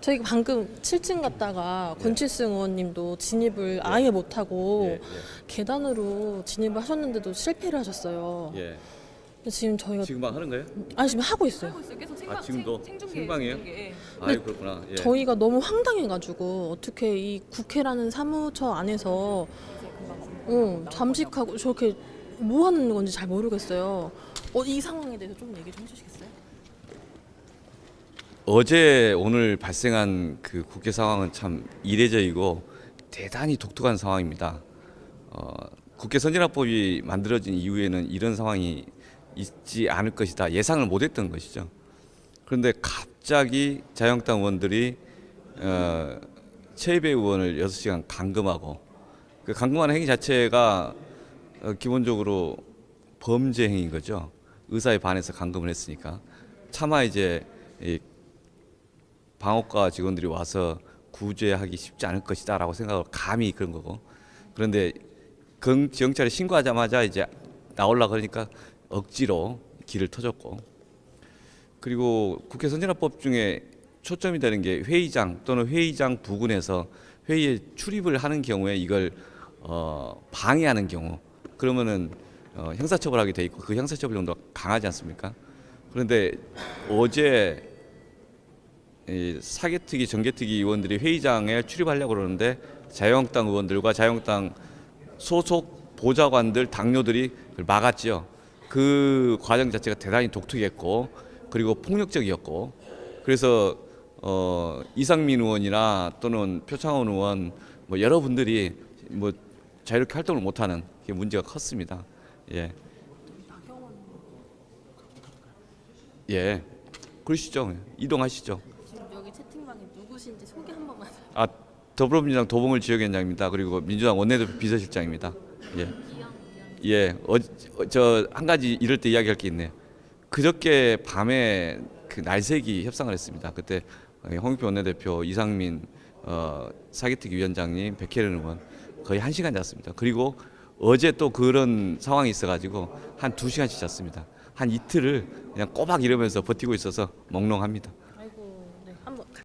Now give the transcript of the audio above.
저희가 방금 7층 갔다가 권칠승 의원님도 진입을 아예 못하고 예, 계단으로 진입을 하셨는데도 실패를 하셨어요. 예, 예. 근데 지금 저희가 지금 막 하는 거예요? 아니 지금 하고 있어요. 하고 있어요. 계속 생방, 아, 지금도 생, 생중계, 생방이에요? 생중계. 아, 그렇구나. 예. 저희가 너무 황당해가지고 어떻게 이 국회라는 사무처 안에서 어, 잠식하고 저렇게 뭐 하는 건지 잘 모르겠어요. 어, 이 상황에 대해서 좀 얘기 좀 해주시겠어요? 어제 오늘 발생한 그 국회 상황은 참 이례적이고 대단히 독특한 상황입니다. 어, 국회 선진화법이 만들어진 이후에는 이런 상황이 있지 않을 것이다 예상을 못했던 것이죠. 그런데 갑자기 자유한국당 의원들이 어, 최이배 의원을 6시간 감금하고 그 감금하는 행위 자체가 어, 기본적으로 범죄 행위인 거죠. 의사에 반해서 감금을 했으니까 차마 이제 이 방어과 직원들이 와서 구제하기 쉽지 않을 것이다라고 생각을 감히 그런 거고. 그런데 경, 경찰에 신고하자마자 이제 나올라 그러니까 억지로 길을 터줬고. 그리고 국회 선진화법 중에 초점이 되는 게 회의장 또는 회의장 부근에서 회의에 출입을 하는 경우에 이걸 어, 방해하는 경우. 그러면은 어, 형사처벌하게 돼 있고 그 형사처벌 정도가 강하지 않습니까? 그런데 어제 이 사개특위 정개특위 의원들이 회의장에 출입하려고 그러는데 자유한국당 의원들과 자유한국당 소속 보좌관들 당뇨들이 막았지요. 그 과정 자체가 대단히 독특했고 그리고 폭력적이었고 그래서 어, 이상민 의원이나 또는 표창원 의원 뭐 여러분들이 뭐 자유롭게 활동을 못하는 게 문제가 컸습니다. 예. 예. 그러시죠. 이동하시죠. 누구신지 소개 한 번만. 아 더불어민주당 도봉을 지역위원장입니다. 그리고 민주당 원내대표 비서실장입니다. 예. 예. 어, 저한 가지 이럴 때 이야기할 게 있네요. 그저께 밤에 그 날새기 협상을 했습니다. 그때 홍익표 원내대표 이상민 어, 사기특위 위원장님 백혜련 의원 거의 한 시간 잤습니다. 그리고 어제 또 그런 상황이 있어가지고 한 두 시간씩 잤습니다. 한 이틀을 그냥 꼬박 이러면서 버티고 있어서 멍롱합니다.